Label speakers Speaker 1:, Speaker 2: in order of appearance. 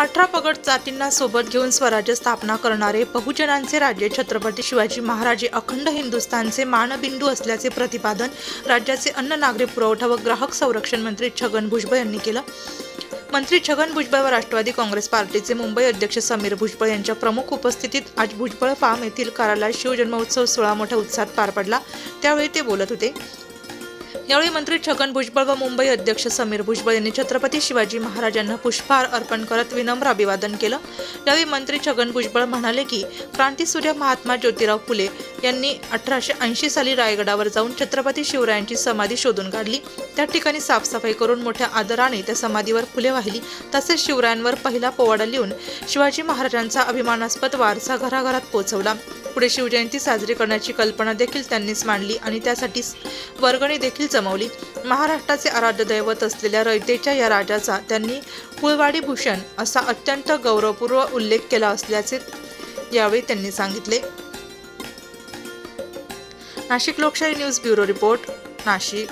Speaker 1: अठरा पगड जातींना सोबत घेऊन स्वराज्य स्थापना करणारे बहुजनांचे राज्य छत्रपती शिवाजी महाराज अखंड हिंदुस्थानचे मानबिंदू असल्याचे प्रतिपादन राज्याचे अन्न नागरी पुरवठा व ग्राहक संरक्षण मंत्री छगन भुजबळ यांनी केलं. मंत्री छगन भुजबळ व राष्ट्रवादी काँग्रेस पार्टीचे मुंबई अध्यक्ष समीर भुजबळ यांच्या प्रमुख उपस्थितीत आज भुजबळ फार्म येथील कार्यालयात शिवजन्मोत्सव सोहळा मोठ्या उत्साहात पार पडला. त्यावेळी ते बोलत होते. यावेळी मंत्री छगन भुजबळ व मुंबई अध्यक्ष समीर भुजबळ यांनी छत्रपती शिवाजी महाराजांना पुष्पहार अर्पण करत विनम्र अभिवादन केलं. यावेळी मंत्री छगन भुजबळ म्हणाले की क्रांतीसूर्य महात्मा ज्योतिराव फुले यांनी अठराशे ऐंशी साली रायगडावर जाऊन छत्रपती शिवरायांची समाधी शोधून काढली. त्या ठिकाणी साफसफाई करून मोठ्या आदराने त्या समाधीवर फुले वाहिली. तसेच शिवरायांवर पहिला पोवाडा लिहून शिवाजी महाराजांचा अभिमानास्पद वारसा घराघरात पोहोचवला. पुढे शिवजयंती साजरी करण्याची कल्पना देखील त्यांनीच मांडली आणि त्यासाठी वर्गणी देखील जमवली. महाराष्ट्राचे आराध्य दैवत असलेल्या रयतेच्या या राजाचा त्यांनी कुळवाडी भूषण असा अत्यंत गौरवपूर्व उल्लेख केला असल्याचे यावेळी त्यांनी सांगितले. नाशिक लोकशाही न्यूज ब्युरो रिपोर्ट नाशिक.